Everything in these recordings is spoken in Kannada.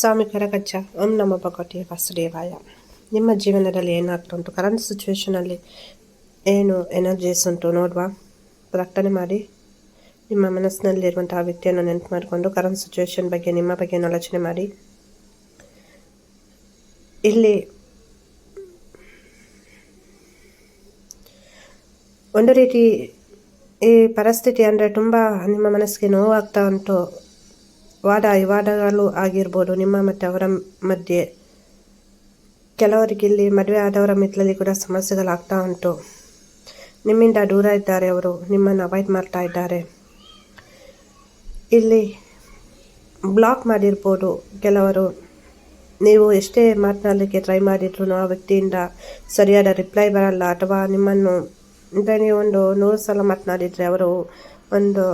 ಸ್ವಾಮಿ ಕರಗಜ್ಜ ಓಂ ನಮ್ಮ ಭಗವತಿಯ ವಾಸುದೇವಾಯ. ನಿಮ್ಮ ಜೀವನದಲ್ಲಿ ಏನಾಗ್ತಾ ಉಂಟು? ಕರೆಂಟ್ ಸಿಚುವೇಶನಲ್ಲಿ ಏನು ಎನರ್ಜೀಸ್ ಉಂಟು ನೋಡುವ? ಪ್ರಕಟಣೆ ಮಾಡಿ. ನಿಮ್ಮ ಮನಸ್ಸಿನಲ್ಲಿರುವಂತಹ ವ್ಯಕ್ತಿಯನ್ನು ನೆನಪು ಮಾಡಿಕೊಂಡು ಕರೆಂಟ್ ಸಿಚುವೇಶನ್ ಬಗ್ಗೆ, ನಿಮ್ಮ ಬಗ್ಗೆ ಆಲೋಚನೆ ಮಾಡಿ. ಇಲ್ಲಿ ಒಂದು ರೀತಿ ಈ ಪರಿಸ್ಥಿತಿ ಅಂದರೆ ತುಂಬ ನಿಮ್ಮ ಮನಸ್ಸಿಗೆ ನೋವಾಗ್ತಾ ಉಂಟು. ವಾದ ವಿವಾದಗಳು ಆಗಿರ್ಬೋದು. ನಿಮ್ಮ ಮತ್ತು ಅವರ ಮಧ್ಯೆ ಕೆಲವರಿಗೆ ಇಲ್ಲಿ ಮದುವೆ ಆದವರ ಮಿತ್ರಲ್ಲಿ ಕೂಡ ಸಮಸ್ಯೆಗಳಾಗ್ತಾ ಉಂಟು. ನಿಮ್ಮಿಂದ ದೂರ ಇದ್ದಾರೆ ಅವರು. ನಿಮ್ಮನ್ನು ಅವಾಯ್ಡ್ ಮಾಡ್ತಾ ಇದ್ದಾರೆ. ಇಲ್ಲಿ ಬ್ಲಾಕ್ ಮಾಡಿರ್ಬೋದು ಕೆಲವರು. ನೀವು ಎಷ್ಟೇ ಮಾತನಾಡಲಿಕ್ಕೆ ಟ್ರೈ ಮಾಡಿದ್ರು ಆ ವ್ಯಕ್ತಿಯಿಂದ ಸರಿಯಾದ ರಿಪ್ಲೈ ಬರಲ್ಲ. ಅಥವಾ ನಿಮ್ಮನ್ನು ಅಂದರೆ ಒಂದು ನೂರು ಸಲ ಮಾತನಾಡಿದರೆ ಅವರು ಒಂದು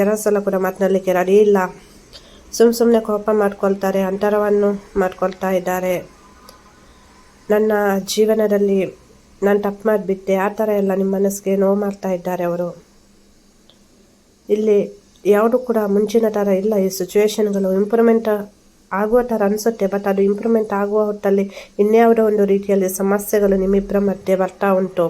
ಎರಡು ಸಲ ಕೂಡ ಮಾತನಾಡಲಿಕ್ಕೆ ರೆಡಿ ಇಲ್ಲ. ಸುಮ್ಮ ಸುಮ್ಮನೆ ಕೋಪ ಮಾಡ್ಕೊಳ್ತಾರೆ, ಅಂತರವನ್ನು ಮಾಡ್ಕೊಳ್ತಾ ಇದ್ದಾರೆ. ನನ್ನ ಜೀವನದಲ್ಲಿ ನಾನು ತಪ್ಪು ಮಾಡಿಬಿಟ್ಟೆ, ಆ ಥರ ಎಲ್ಲ ನಿಮ್ಮ ಮನಸ್ಸಿಗೆ ನೋವು ಮಾಡ್ತಾ ಇದ್ದಾರೆ ಅವರು. ಇಲ್ಲಿ ಯಾವುದು ಕೂಡ ಮುಂಚಿನ ಥರ ಇಲ್ಲ, ಈ ಸಿಚುವೇಶನ್ಗಳು ಇಂಪ್ರೂವ್ಮೆಂಟ್ ಆಗುವ ಥರ ಅನಿಸುತ್ತೆ ಬಟ್ ಅದು ಇಂಪ್ರೂವ್ಮೆಂಟ್ ಆಗುವ ಹೊತ್ತಲ್ಲಿ ಇನ್ಯಾವುದೋ ಒಂದು ರೀತಿಯಲ್ಲಿ ಸಮಸ್ಯೆಗಳು ನಿಮ್ಮಿಬ್ಬರ ಮಧ್ಯೆ ಬರ್ತಾ ಉಂಟು.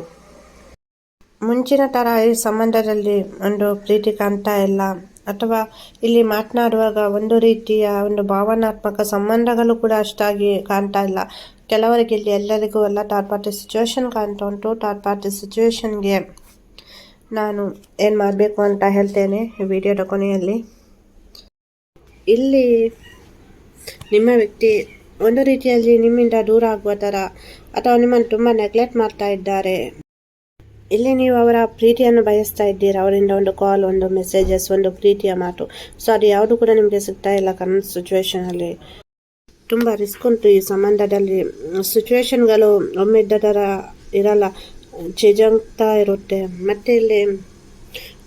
ಮುಂಚಿನ ಥರ ಈ ಸಂಬಂಧದಲ್ಲಿ ಒಂದು ಪ್ರೀತಿ ಕಾಣ್ತಾ ಇಲ್ಲ ಅಥವಾ ಇಲ್ಲಿ ಮಾತನಾಡುವಾಗ ಒಂದು ರೀತಿಯ ಒಂದು ಭಾವನಾತ್ಮಕ ಸಂಬಂಧಗಳು ಕೂಡ ಅಷ್ಟಾಗಿ ಕಾಣ್ತಾ ಇಲ್ಲ. ಕೆಲವರಿಗೆ ಇಲ್ಲಿ ಎಲ್ಲರಿಗೂ ಎಲ್ಲ ಥರ್ಡ್ ಪಾರ್ಟಿ ಸಿಚುವೇಶನ್ ಕಾಣ್ತಾ ಉಂಟು. ಥರ್ಡ್ ಪಾರ್ಟಿ ಸಿಚುವೇಶನ್ಗೆ ನಾನು ಏನು ಮಾಡಬೇಕು ಅಂತ ಹೇಳ್ತೇನೆ ವಿಡಿಯೋದ ಕೊನೆಯಲ್ಲಿ. ಇಲ್ಲಿ ನಿಮ್ಮ ವ್ಯಕ್ತಿ ಒಂದು ರೀತಿಯಲ್ಲಿ ನಿಮ್ಮಿಂದ ದೂರ ಆಗುವ ಥರ ಅಥವಾ ನಿಮ್ಮನ್ನು ತುಂಬ ನೆಗ್ಲೆಕ್ಟ್ ಮಾಡ್ತಾ ಇದ್ದಾರೆ. ಇಲ್ಲಿ ನೀವು ಅವರ ಪ್ರೀತಿಯನ್ನು ಬಯಸ್ತಾ ಇದ್ದೀರಾ? ಅವರಿಂದ ಒಂದು ಕಾಲ್ ಒಂದು ಮೆಸೇಜಸ್ ಒಂದು ಪ್ರೀತಿಯ ಮಾತು. ಸೊ ಅದು ಯಾವುದು ಕೂಡ ನಿಮಗೆ ಸಿಗ್ತಾ ಇಲ್ಲ ಕರೆಂಟ್ ಸಿಚುವೇಶನಲ್ಲಿ ತುಂಬ ರಿಸ್ಕ್ ಉಂಟು ಈ ಸಂಬಂಧದಲ್ಲಿ. ಸಿಚುವೇಶನ್ಗಳು ಒಮ್ಮೆ ಇದ್ದ ಥರ ಇರಲ್ಲ. ಚೇಜಾಗ್ತಾ ಇರುತ್ತೆ. ಮತ್ತೆ ಇಲ್ಲಿ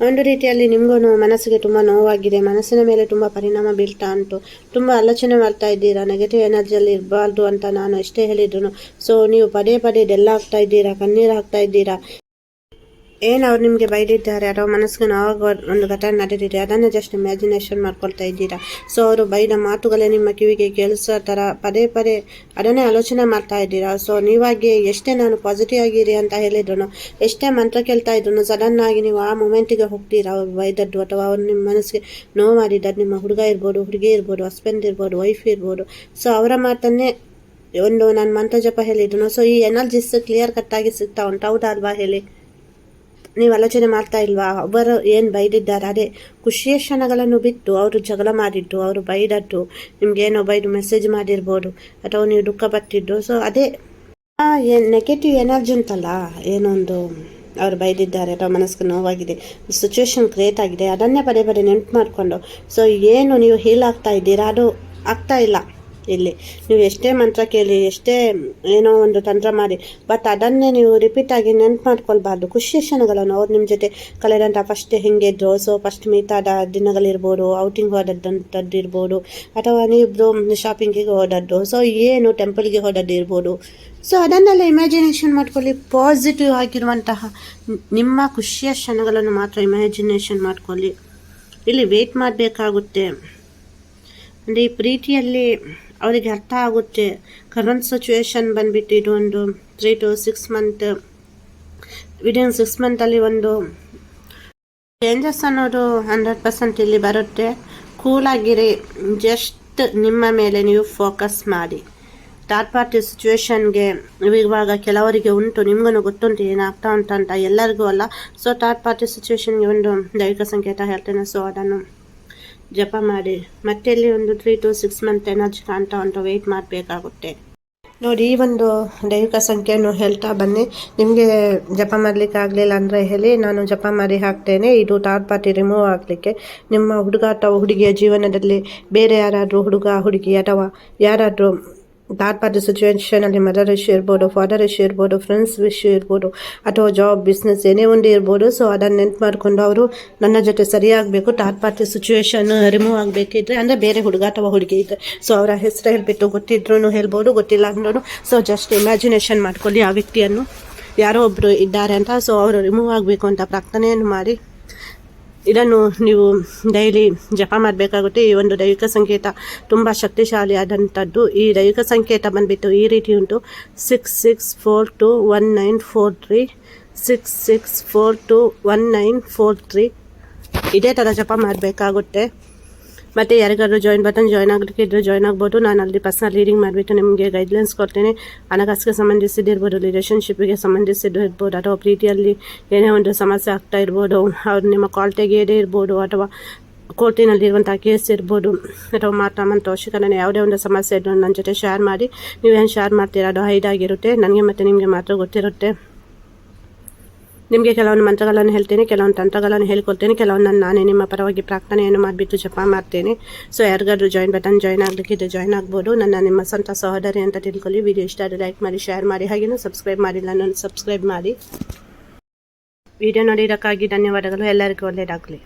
ಒಂದು ರೀತಿಯಲ್ಲಿ ನಿಮಗೂ ಮನಸ್ಸಿಗೆ ತುಂಬ ನೋವಾಗಿದೆ. ಮನಸ್ಸಿನ ಮೇಲೆ ತುಂಬ ಪರಿಣಾಮ ಬೀಳ್ತಾ ಉಂಟು. ತುಂಬ ಆಲೋಚನೆ ಮಾಡ್ತಾ ಇದ್ದೀರಾ? ನೆಗೆಟಿವ್ ಎನರ್ಜಿಯಲ್ಲಿ ಇರಬಾರ್ದು ಅಂತ ನಾನು ಎಷ್ಟೇ ಹೇಳಿದ್ರು ಸೊ ನೀವು ಪದೇ ಪದೇ ಡೆಲ್ಲ ಆಗ್ತಾ ಇದ್ದೀರಾ? ಕಣ್ಣೀರು ಹಾಕ್ತಾ ಇದ್ದೀರಾ? ಏನು ಅವ್ರು ನಿಮಗೆ ಬೈದಿದ್ದಾರೆ ಅಥವಾ ಮನಸ್ಸಿಗೆ ನೋವಾಗ ಒಂದು ಘಟನೆ ನಡೆದಿದೆ ಅದನ್ನು ಜಸ್ಟ್ ಇಮ್ಯಾಜಿನೇಷನ್ ಮಾಡ್ಕೊಳ್ತಾ ಇದ್ದೀರಾ? ಸೊ ಅವರು ಬೈದ ಮಾತುಗಳೇ ನಿಮ್ಮ ಕಿವಿಗೆ ಕೇಳಿಸೋ ಥರ ಪದೇ ಪದೇ ಅದನ್ನೇ ಆಲೋಚನೆ ಮಾಡ್ತಾ ಇದ್ದೀರಾ? ಸೊ ನೀವಾಗಿ ಎಷ್ಟೇ ನಾನು ಪಾಸಿಟಿವ್ ಆಗಿರಿ ಅಂತ ಹೇಳಿದ್ರು ಎಷ್ಟೇ ಮಂತ್ರ ಕೇಳ್ತಾ ಇದ್ರು ಸಡನ್ ಆಗಿ ನೀವು ಆ ಮೂಮೆಂಟಿಗೆ ಹೋಗ್ತೀರಾ? ಅವ್ರು ಬೈದದ್ದು ಅಥವಾ ಅವ್ರು ನಿಮ್ಮ ಮನಸ್ಸಿಗೆ ನೋವು ಮಾಡಿದ್ದಾರೆ ನಿಮ್ಮ ಹುಡುಗ ಇರ್ಬೋದು, ಹುಡುಗಿ ಇರ್ಬೋದು ಹಸ್ಬೆಂಡ್ ಇರ್ಬೋದು ವೈಫ್ ಇರ್ಬೋದು. ಸೊ ಅವರ ಮಾತನ್ನೇ ಒಂದು ನಾನು ಮಂತ್ರ ಜಪ ಹೇಳಿದ್ರು ಸೊ ಈ ಎನರ್ಜಿಸ್ ಕ್ಲಿಯರ್ ಕಟ್ಟಾಗಿ ಸಿಗ್ತಾ ಉಂಟು, ಹೌದಾ ಅಲ್ವಾ ಹೇಳಿ? ನೀವು ಆಲೋಚನೆ ಮಾಡ್ತಾ ಇಲ್ವಾ? ಅವರು ಏನು ಬೈದಿದ್ದಾರೆ? ಅದೇ ಖುಷಿಯ ಕ್ಷಣಗಳನ್ನು ಬಿಟ್ಟು ಅವರು ಜಗಳ ಮಾಡಿದ್ದು, ಅವರು ಬೈದದ್ದು ನಿಮ್ಗೇನೋ ಬೈದು ಮೆಸೇಜ್ ಮಾಡಿರ್ಬೋದು, ಅಥವಾ ನೀವು ದುಃಖ ಪಟ್ಟಿದ್ದು. ಸೊ ಅದೇ ಏನು ನೆಗೆಟಿವ್ ಎನರ್ಜಿ ಉಂಟಲ್ಲ ಏನೊಂದು ಅವರು ಬೈದಿದ್ದಾರೆ, ಅಥವಾ ಮನಸ್ಸಿಗೆ ನೋವಾಗಿದೆ ಸಿಚುವೇಶನ್ ಕ್ರಿಯೇಟ್ ಆಗಿದೆ, ಅದನ್ನೇ ಪದೇ ಪದೇ ನೆನಪು ಮಾಡಿಕೊಂಡು. ಸೊ ಏನು ನೀವು ಹೀಲ್ ಆಗ್ತಾ ಇದ್ದೀರಾ? ಅದು ಆಗ್ತಾ ಇಲ್ಲ. ಇಲ್ಲಿ. ನೀವು ಎಷ್ಟೇ ಮಂತ್ರ ಕೇಳಿ, ಎಷ್ಟೇ ಏನೋ ಒಂದು ತಂತ್ರ ಮಾಡಿ ಬಟ್ ಅದನ್ನೇ ನೀವು ರಿಪೀಟ್ ಆಗಿ ನೆನ್ಪು ಮಾಡ್ಕೊಳ್ಬಾರ್ದು. ಖುಷಿ ಕ್ಷಣಗಳನ್ನು. ಅವ್ರು ನಿಮ್ಮ ಜೊತೆ ಕಳೆದಂಥ ಫಸ್ಟ್ ಹೆಂಗಿದ್ರು ಸೊ ಫಸ್ಟ್ ಮೀಟಾದ ದಿನಗಳಿರ್ಬೋದು ಔಟಿಂಗ್ ಹೋದದ್ದಂಥದ್ದು ಇರ್ಬೋದು, ಅಥವಾ ನೀವು ಶಾಪಿಂಗಿಗೆ ಹೋದದ್ದು. ಸೊ ಏನು ಟೆಂಪಲ್ಗೆ ಹೋದದ್ದು ಇರ್ಬೋದು. ಸೊ ಅದನ್ನೆಲ್ಲ ಇಮ್ಯಾಜಿನೇಷನ್ ಮಾಡ್ಕೊಳ್ಳಿ. ಪಾಸಿಟಿವ್ ಆಗಿರುವಂತಹ ನಿಮ್ಮ ಖುಷಿಯ ಕ್ಷಣಗಳನ್ನು ಮಾತ್ರ ಇಮ್ಯಾಜಿನೇಷನ್ ಮಾಡ್ಕೊಳ್ಳಿ. ಇಲ್ಲಿ ವೇಟ್ ಮಾಡಬೇಕಾಗುತ್ತೆ. ಅಂದರೆ ಈ ಪ್ರೀತಿಯಲ್ಲಿ ಅವರಿಗೆ ಅರ್ಥ ಆಗುತ್ತೆ. ಕರೆಂಟ್ ಸಿಚುವೇಶನ್ ಬಂದ್ಬಿಟ್ಟು ಇದು ಒಂದು three to six month within six ಮಂತಲ್ಲಿ ಒಂದು ಚೇಂಜಸ್ ಅನ್ನೋದು ಹಂಡ್ರೆಡ್ ಪರ್ಸೆಂಟ್ ಇಲ್ಲಿ ಬರುತ್ತೆ. ಕೂಲಾಗಿರಿ ಜಸ್ಟ್ ನಿಮ್ಮ ಮೇಲೆ ನೀವು ಫೋಕಸ್ ಮಾಡಿ. ಥರ್ಡ್ ಪಾರ್ಟಿ ಸಿಚುವೇಶನ್ಗೆ ಇವಾಗ ಕೆಲವರಿಗೆ ಉಂಟು ನಿಮ್ಗೂ ಗೊತ್ತುಂಟು ಏನಾಗ್ತಾ ಉಂಟಂತ ಎಲ್ಲರಿಗೂ ಅಲ್ಲ. ಸೊ ಥರ್ಡ್ ಪಾರ್ಟಿ ಸಿಚುವೇಶನ್ಗೆ ಒಂದು ದೈವಿಕ ಸಂಕೇತ ಹೇಳ್ತೇನೆ. ಸೊ ಅದನ್ನು ಜಪ ಮಾಡಿ. ಮತ್ತೆ ಇಲ್ಲಿ ಒಂದು three to six month energy ಕಾಣ್ತಾ ಉಂಟು. ವೆಯ್ಟ್ ಮಾಡಬೇಕಾಗುತ್ತೆ. ನೋಡಿ, ಈ ಒಂದು ದೈವಿಕ ಸಂಖ್ಯೆಯನ್ನು ಹೇಳ್ತಾ ಬನ್ನಿ. ನಿಮಗೆ ಜಪ ಮಾಡಲಿಕ್ಕೆ ಆಗಲಿಲ್ಲ ಅಂದರೆ ಹೇಳಿ, ನಾನು ಜಪ ಮಾಡಿ ಹಾಕ್ತೇನೆ. ಇದು ಥರ್ಡ್ ಪಾರ್ಟಿ ರಿಮೂವ್ ಆಗಲಿಕ್ಕೆ. ನಿಮ್ಮ ಹುಡುಗ ಅಥವಾ ಹುಡುಗಿಯ ಜೀವನದಲ್ಲಿ ಬೇರೆ ಯಾರಾದರೂ ಹುಡುಗ, ಹುಡುಗಿ ಅಥವಾ ಯಾರಾದರೂ ಥರ್ಡ್ ಪಾರ್ಟಿ ಸಿಚುವೇಶನಲ್ಲಿ ಮದರ್ ಇಶ್ಯೂ ಇರ್ಬೋದು ಫಾದರ್ ಇಶ್ಯೂ ಇರ್ಬೋದು ಫ್ರೆಂಡ್ಸ್ ಇಶ್ಯೂ ಇರ್ಬೋದು ಅಥವಾ ಜಾಬ್ ಬಿಸ್ನೆಸ್ ಏನೇ ಒಂದು ಇರ್ಬೋದು ಸೊ ಅದನ್ನು ನೆನ್ಪು ಮಾಡಿಕೊಂಡು ಅವರು ನನ್ನ ಜೊತೆ ಸರಿಯಾಗಬೇಕು ಥರ್ಡ್ ಪಾರ್ಟಿ ಸಿಚುವೇಶನ್ ರಿಮೂವ್ ಆಗಬೇಕಿದ್ರೆ ಅಂದರೆ ಬೇರೆ ಹುಡುಗ ಅಥವಾ ಹುಡುಗಿ ಇದ್ದರೆ ಸೊ ಅವರ ಹೆಸರು ಹೇಳ್ಬಿಟ್ಟು ಗೊತ್ತಿದ್ರೂ ಹೇಳ್ಬೋದು, ಗೊತ್ತಿಲ್ಲ ಅಂದ್ರೂ ಸೊ ಜಸ್ಟ್ ಇಮ್ಯಾಜಿನೇಷನ್ ಮಾಡ್ಕೊಳ್ಳಿ ಆ ವ್ಯಕ್ತಿಯನ್ನು. ಯಾರೋ ಒಬ್ಬರು ಇದ್ದಾರೆ ಅಂತ. ಸೊ ಅವರು ರಿಮೂವ್ ಆಗಬೇಕು ಅಂತ ಪ್ರಾರ್ಥನೆಯನ್ನು ಮಾಡಿ. ಇದನ್ನು ನೀವು ಡೈಲಿ ಜಪ ಮಾಡಬೇಕಾಗುತ್ತೆ. ಈ ಒಂದು ದೈವಿಕ ಸಂಕೇತ ತುಂಬ ಶಕ್ತಿಶಾಲಿಯಾದಂಥದ್ದು ಈ ದೈವಿಕ ಸಂಕೇತ ಬಂದುಬಿಟ್ಟು ಈ ರೀತಿ ಉಂಟು. Six six four two one nine four three six six four two one nine four three ಇದೇ ಥರ ಜಪ ಮಾಡಬೇಕಾಗುತ್ತೆ. ಮತ್ತು ಯಾರಿಗಾದ್ರೂ ಜಾಯಿನ್ ಬಟನ್ ಜಾಯ್ನ್ ಇದ್ದರೆ ಜಾಯ್ನ್ ಆಗ್ಬೋದು. ನಾನು ಅಲ್ಲಿ ಪರ್ಸನಲ್ ರೀಡಿಂಗ್ ಮಾಡಿಬಿಟ್ಟು ನಿಮಗೆ ಗೈಡ್ಲೈನ್ಸ್ ಕೊಡ್ತೇನೆ. ಹಣಕಾಸಿಗೆ ಸಂಬಂಧಿಸಿದಿರ್ಬೋದು ರಿಲೇಷನ್ಶಿಪ್ಗೆ ಸಂಬಂಧಿಸಿದ್ದು ಇರ್ಬೋದು ಅಥವಾ ಪ್ರೀತಿಯಲ್ಲಿ ಏನೇ ಒಂದು ಸಮಸ್ಯೆ ಆಗ್ತಾ ಇರ್ಬೋದು, ಅವ್ರು ನಿಮ್ಮ ಕಾಲ್ ತೆಗೆಯದೇ ಇರ್ಬೋದು, ಅಥವಾ ಕೋರ್ಟಿನಲ್ಲಿರುವಂಥ ಕೇಸ್ ಇರ್ಬೋದು, ಅಥವಾ ಮಾತಾ ಮಂತೋಷಿಕನ ಯಾವುದೇ ಒಂದು ಸಮಸ್ಯೆ ಇದ್ದು ನನ್ನ ಜೊತೆ ಶೇರ್ ಮಾಡಿ. ನೀವೇನು ಶೇರ್ ಮಾಡ್ತೀರಾ ಅದು ಹೈದಾಗಿರುತ್ತೆ ನನಗೆ ಮತ್ತು ನಿಮಗೆ ಮಾತ್ರ ಗೊತ್ತಿರುತ್ತೆ. ನಿಮಗೆ ಕೆಲವೊಂದು ಮಂತ್ರಗಳನ್ನು ಹೇಳ್ತೇನೆ, ಕೆಲವೊಂದು ತಂತ್ರಗಳನ್ನು ಹೇಳ್ಕೊಳ್ತೇನೆ ಕೆಲವೊಂದು ನಾನೇ ನಿಮ್ಮ ಪರವಾಗಿ ಪ್ರಾರ್ಥನೆಯನ್ನು ಮಾಡಿಬಿಟ್ಟು ಜಪ ಮಾಡ್ತೇನೆ. ಸೊ ಯಾರಿಗಾದ್ರೂ ಜಾಯಿನ್ ಬಟನ್ ಜಾಯ್ನ್ ಆಗಲಿಕ್ಕಿದ್ದು ಜಾಯ್ನ್ ಆಗ್ಬೋದು. ನನ್ನ ನಿಮ್ಮ ಸ್ವಂತ ಸಹೋದರಿ ಅಂತ ತಿಳ್ಕೊಳ್ಳಿ. ವಿಡಿಯೋ ಇಷ್ಟ ಆದರೆ ಲೈಕ್ ಮಾಡಿ ಶೇರ್ ಮಾಡಿ. ಹಾಗೇನು ಸಬ್ಸ್ಕ್ರೈಬ್ ಮಾಡಿಲ್ಲ ನಾನು ಸಬ್ಸ್ಕ್ರೈಬ್ ಮಾಡಿ. ವಿಡಿಯೋ ನೋಡಿರೋಕ್ಕಾಗಿ ಧನ್ಯವಾದಗಳು. ಎಲ್ಲರಿಗೂ ಒಳ್ಳೆಯದಾಗಲಿ